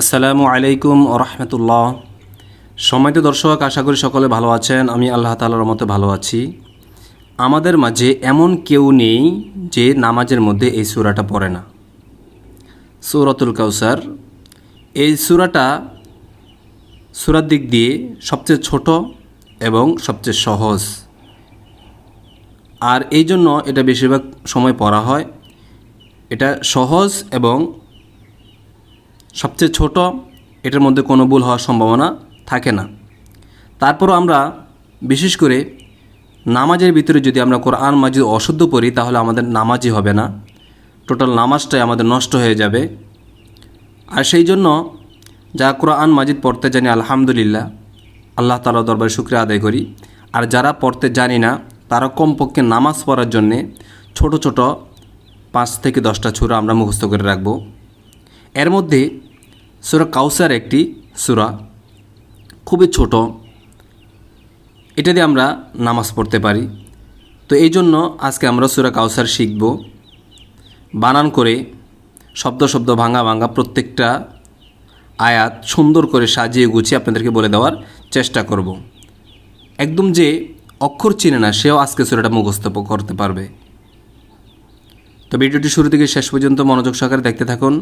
আসসালামু আলাইকুম রহমতুল্লাহ। সময়ত দর্শক, আশা করি সকলে ভালো আছেন। আমি আল্লাহ তালার মতো ভালো আছি। আমাদের মাঝে এমন কেউ নেই যে নামাজের মধ্যে এই সুরাটা পড়ে না। সৌরাতুল কাউসার, এই সুরাটা সুরার দিক দিয়ে সবচেয়ে ছোট এবং সবচেয়ে সহজ। আর এই জন্য এটা বেশিরভাগ সময় পড়া হয়। এটা সহজ এবং সবচেয়ে ছোট, এটার মধ্যে কোনো ভুল হওয়ার সম্ভাবনা থাকে না। তারপরও আমরা, বিশেষ করে নামাজের ভিতরে যদি আমরা কোরআন মাজিদ অশুদ্ধ পড়ি, তাহলে আমাদের নামাজই হবে না। টোটাল নামাজটাই আমাদের নষ্ট হয়ে যাবে। আর সেই জন্য যা কোরআন মাজিদ পড়তে জানি, আলহামদুলিল্লাহ, আল্লাহ তালা দরবারে শুক্রিয়া আদায় করি। আর যারা পড়তে জানি না, তারা কমপক্ষে নামাজ পড়ার জন্যে ছোট ছোট পাঁচ থেকে দশটা ছুরা আমরা মুখস্থ করে রাখব। এর মধ্যে সুরা কাউসার একটি সুরা, খুবই ছোট। এটা দিয়ে আমরা নামাজ পড়তে পারি। তো এই জন্য আজকে আমরা সুরা কাউসার শিখব। বানান করে, শব্দ শব্দ ভাঙা ভাঙা প্রত্যেকটা আয়াত সুন্দর করে সাজিয়ে গুছিয়ে আপনাদেরকে বলে দেওয়ার চেষ্টা করব। একদম যে অক্ষর চিনে না, সেও আজকে সুরাটা মুখস্থ করতে পারবে। তো ভিডিওটি শুরু থেকে শেষ পর্যন্ত মনোযোগ সহকারে দেখতে থাকুন।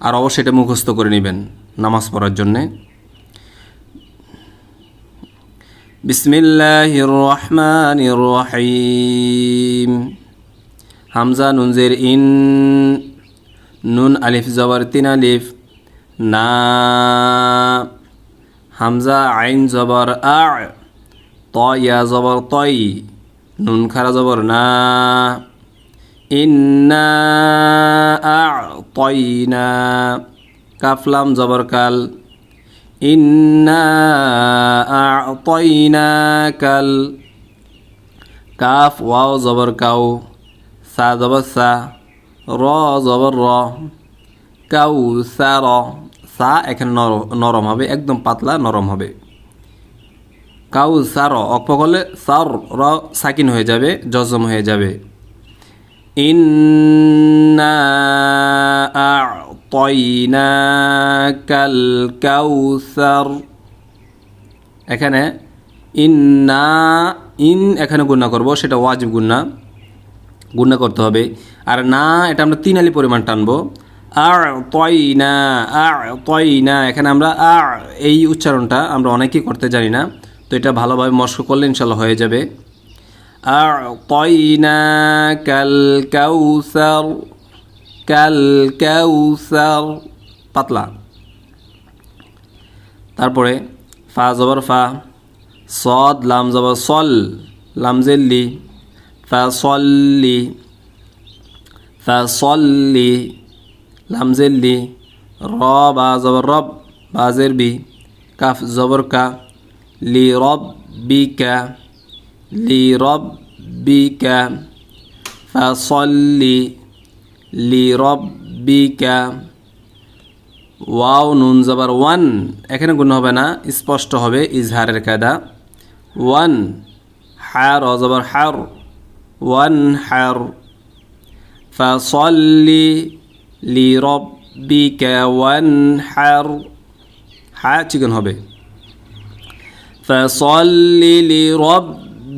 আর অবশ্যই এটা মুখস্থ করে নেবেন নামাজ পড়ার জন্যে। বিসমিল্লাহির রহমানির রহিম হামজা, নুনজের ইন, নুন, আলিফ, জবর, তিন আলিফ, না। হামজা, আইন, জবর, আ ইয়া, জবর তই নুন, খারা, জবর, না। ইন্না আ'তাইনা। কাফলাম জবর, কাল। ইন্না আ'তাইনা, কাল। কাফ, ওয়াও, জবর, কাউ। সা, জবর, সা। র, জবর, র। কাউ, সা, র। সা এখানে নর- নরম হবে, একদম পাতলা নরম হবে। কাউ সার অক্ষ করলে সার র, সাকিন হয়ে যাবে, জজম হয়ে যাবে। ইন্না আ'তাইনাকাল কাউসার এখানে ইন্না ইন এখানে গুণা করব, সেটা ওয়াজিব গুণা গুণা করতে হবে। আর না, এটা আমরা তিন আলি পরিমাণ টানবো। আর তয়না আর তয়না এখানে আমরা আর এই উচ্চারণটা আমরা অনেকেই করতে জানি না। তো এটা ভালোভাবে মস্ক করলে ইনশাল্লাহ হয়ে যাবে। আর তয়না কাল কাউসার কাল কাউসার পাতলা। তারপরে ফা জবর ফা, সদ, লাম জবর সল লামজেল্লি ফা সল্লি ফা সল্লি লামজেল্লি র, বা জবর রব বাজের বি, কাফ জবর কা, লি রব বি কা। লি রব লি রব বি কা ওয়াও নুন জবর ওয়ান এখানে গুণ হবে না স্পষ্ট হবে ইজহারের কায়দা ওয়ান হার অজবর হার ওয়ান হার ফাসল্লি লিরব্বিকা ওয়ানহার হা চিকন হবে ফাসল্লি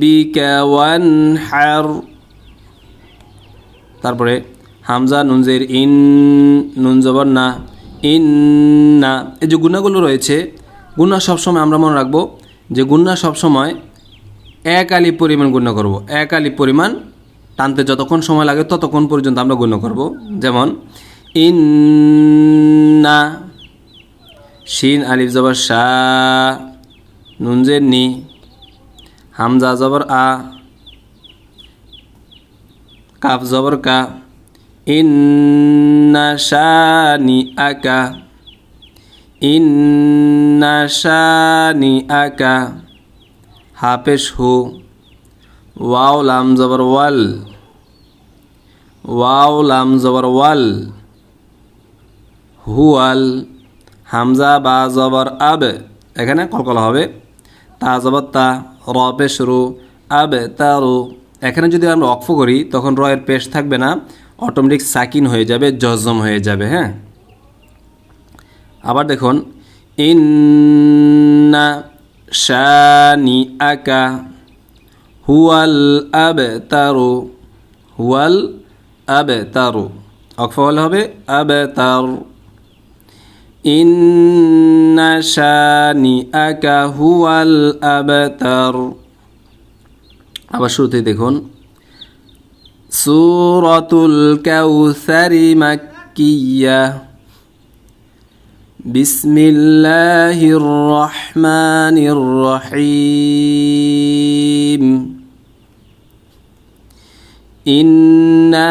লিরব্বিকা ওয়ানহার তারপরে হামজা, নুনজের ইন, নুন জবর না ইন না এই যে গুণাগুলো রয়েছে, গুণা সবসময় আমরা মনে রাখব যে গুণা সবসময় এক আলি পরিমাণ গুণ্য করব। এক আলি পরিমাণ টানতে যতক্ষণ সময় লাগে ততক্ষণ পর্যন্ত আমরা গুণ্য করব। যেমন, ইন্না, শিন, আলিফ জবর, শা, নুনজের নি হামজা জবর আ, কাফ জবর কা, ইন্না শানি আকা ইন্না শানি আকা হাফেশ হু, ওয়াও লাম জবর ওয়াল, ওয়াও লাম জবর ওয়াল হুয়াল হামজা বা জবর আব, এখানে কলকলা হবে, তা জবর তা র আব তারু এখানে যদি আমরা অক্ফ করি, তখন র এর পেশ থাকবে না, অটোমেটিক সাকিন হয়ে যাবে, জজম হয়ে যাবে হ্যাঁ? আবার দেখুন, ইন্না শানি আকা হুয়াল আবে তারু হুয়াল আবতারু। অকফা হলে হবে আবতার। ইন্না শানিআকা হুয়াল আবতার। আবার শুরুতে দেখুন সুরতুল কাউসারি মাক্কিয়া। বিসমিল্লাহির রহমানির রহিম। ইন্না